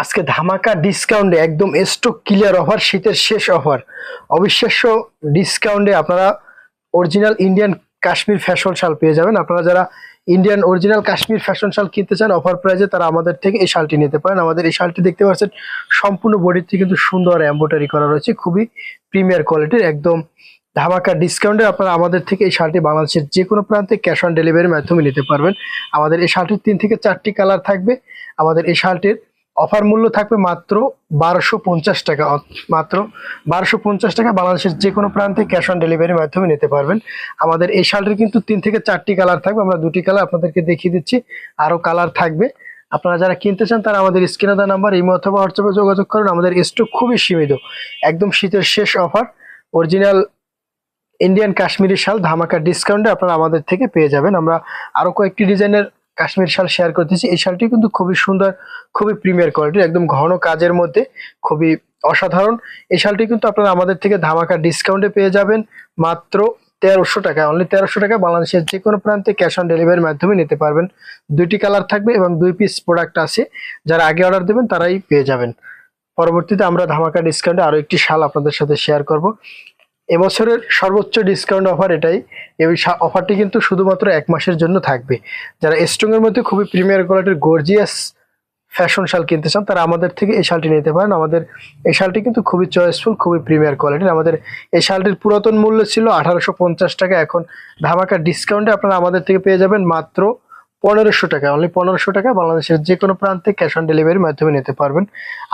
আজকে ধামাকা ডিসকাউন্টে একদম স্টক ক্লিয়ার অফার শীতের শেষ অফার অবিশ্বাস্য ডিসকাউন্টে আপনারা অরিজিনাল ইন্ডিয়ান কাশ্মীর ফ্যাশন শাল পেয়ে যাবেন। আপনারা যারা ইন্ডিয়ান অরিজিনাল কাশ্মীর ফ্যাশন শাল কিনতে চান অফার প্রাইজে তারা আমাদের থেকে এই শালটি নিতে পারেন। আমাদের এই শালটি দেখতে পাচ্ছেন, সম্পূর্ণ বডিতে কিন্তু সুন্দর এম্বোটারি করা রয়েছে, খুবই প্রিমিয়ার কোয়ালিটির একদম ধামাকা ডিসকাউন্টে আপনারা আমাদের থেকে এই শালটি বাংলাদেশের যে কোনো প্রান্তে ক্যাশ অন ডেলিভারির মাধ্যমে নিতে পারবেন। আমাদের এই শালটির তিন থেকে চারটি কালার থাকবে। আমাদের এই শালটির অফার মূল্য থাকবে মাত্র বারোশো পঞ্চাশ টাকা। মাত্র বারোশো পঞ্চাশ টাকা বাংলাদেশের যে কোনো প্রান্তে ক্যাশ অন ডেলিভারির মাধ্যমে নিতে পারবেন। আমাদের এই শালটির কিন্তু তিন থেকে চারটি কালার থাকবে। আমরা দুটি কালার আপনাদেরকে দেখিয়ে দিচ্ছি। আরও কালার থাকবে। আপনারা যারা কিনতে চান তারা আমাদের স্ক্রিনে দেওয়া নাম্বার এই অথবা হোয়াটসঅ্যাপে যোগাযোগ করুন। আমাদের স্টক খুবই সীমিত। একদম শীতের শেষ অফার অরিজিনাল ইন্ডিয়ান কাশ্মীরি শাল ধামাকা ডিসকাউন্টে আপনারা আমাদের থেকে পেয়ে যাবেন। আমরা আরও কয়েকটি ডিজাইনের কাশ্মীর শাল শেয়ার করতেছি। এই শালটি কিন্তু খুবই সুন্দর, খুবই প্রিমিয়ার কোয়ালিটির একদম ঘন কাজের মধ্যে, খুবই অসাধারণ। এই শালটি কিন্তু আপনারা আমাদের থেকে ধামাকা ডিসকাউন্টে পেয়ে যাবেন মাত্র তেরোশো টাকা অনলি তেরোশো টাকা বাংলাদেশের যে কোনো প্রান্তে ক্যাশ অন ডেলিভারির মাধ্যমে নিতে পারবেন। দুইটি কালার থাকবে এবং দুই পিস প্রোডাক্ট আছে। যারা আগে অর্ডার দেবেন, তারাই পেয়ে যাবেন। পরবর্তীতে আমরা ধামাকা ডিসকাউন্টে আরও একটি শাল আপনাদের সাথে শেয়ার করব। এবছরের সর্বোচ্চ ডিসকাউন্ট অফার এটাই। এই অফারটি কিন্তু শুধুমাত্র এক মাসের জন্য থাকবে। যারা স্ট্রং এর মধ্যে খুবই প্রিমিয়ার কোয়ালিটির গর্জিয়াস ফ্যাশন শাল কিনতে চান, তারা আমাদের থেকে এই শালটি নিতে পারেন। আমাদের এই শালটি কিন্তু খুবই চয়েসফুল খুবই প্রিমিয়ার কোয়ালিটির আমাদের এই শালটির পুরাতন মূল্য ছিল আঠারোশো পঞ্চাশ টাকা। এখন ধামাকা ডিসকাউন্টে আপনারা আমাদের থেকে পেয়ে যাবেন মাত্র পনেরোশো টাকা। অনলি পনেরোশো টাকা। বাংলাদেশের যে কোনো প্রান্তে ক্যাশ অন ডেলিভারির মাধ্যমে নিতে পারবেন।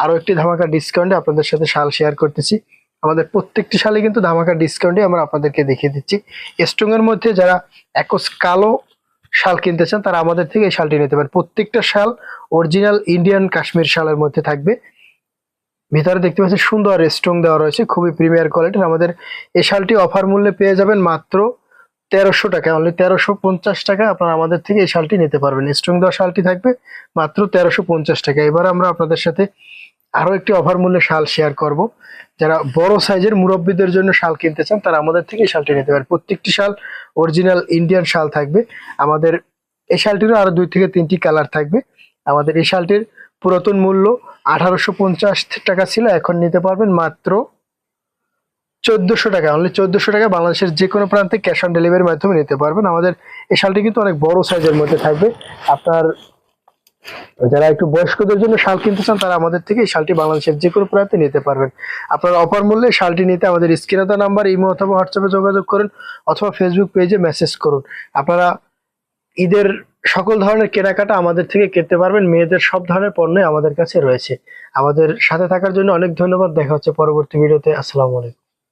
আরও একটি ধামাকা ডিসকাউন্টে আপনাদের সাথে শাল শেয়ার করতেছি। আমাদের প্রত্যেকটি শালে কিন্তু ধামাকা ডিসকাউন্টে আমরা আপনাদেরকে দেখিয়ে দিচ্ছি। স্ট্রং এর মধ্যে যারা একস কালো শাল কিনতে চান, তারা আমাদের থেকে এই শালটি নিতে পারেন। প্রত্যেকটা শাল অরিজিনাল ইন্ডিয়ান কাশ্মীর শালের মধ্যে থাকবে। ভিতরে দেখতে পাচ্ছেন সুন্দর স্ট্রং দেওয়া রয়েছে, খুবই প্রিমিয়ার কোয়ালিটির আমাদের এই শালটি অফার মূল্যে পেয়ে যাবেন মাত্র তেরোশো টাকা অনলি তেরোশো পঞ্চাশ টাকা আপনারা আমাদের থেকে এই শালটি নিতে পারবেন। স্ট্রং দেওয়া শালটি থাকবে মাত্র তেরোশো পঞ্চাশ টাকা। এবার আমরা আপনাদের সাথে আরও একটি অফার মূল্যে শাল শেয়ার করব। যারা বড় সাইজের মুরব্বীদের জন্য শাল কিনতে চান, তারা আমাদের থেকে শালটি নিতে পারে প্রত্যেকটি শাল অরিজিনাল ইন্ডিয়ান শাল থাকবে। আমাদের এই শালটিরও আরও দুই থেকে তিনটি কালার থাকবে। আমাদের এই শালটির পুরাতন মূল্য আঠারোশো পঞ্চাশ টাকা ছিল, এখন নিতে পারবেন মাত্র চোদ্দশো টাকা। অনলি চোদ্দশো টাকা বাংলাদেশের যে কোনো প্রান্তে ক্যাশ অন ডেলিভারির মাধ্যমে নিতে পারবেন। আমাদের এই শালটি কিন্তু অনেক বড় সাইজের মধ্যে থাকবে। আপনার যারা একটু বয়স্কদের জন্য শাল কিনতে চান, তারা আমাদের থেকে এই শালটি বাংলাদেশের যে কোনো প্রান্তে নিতে পারবেন। আপনারা অফার মূল্যে শালটি নিতে আমাদের স্ক্রিনে নাম্বার ইমো অথবা হোয়াটসঅ্যাপে যোগাযোগ করুন অথবা ফেসবুক পেজে মেসেজ করুন। আপনারা ঈদের সকল ধরনের কেনাকাটা আমাদের থেকে কিনতে পারবেন, মেয়েদের সব ধরনের পণ্যই আমাদের কাছে রয়েছে। আমাদের সাথে থাকার জন্য অনেক ধন্যবাদ, দেখা হচ্ছে পরবর্তী ভিডিওতে। আসসালামু আলাইকুম।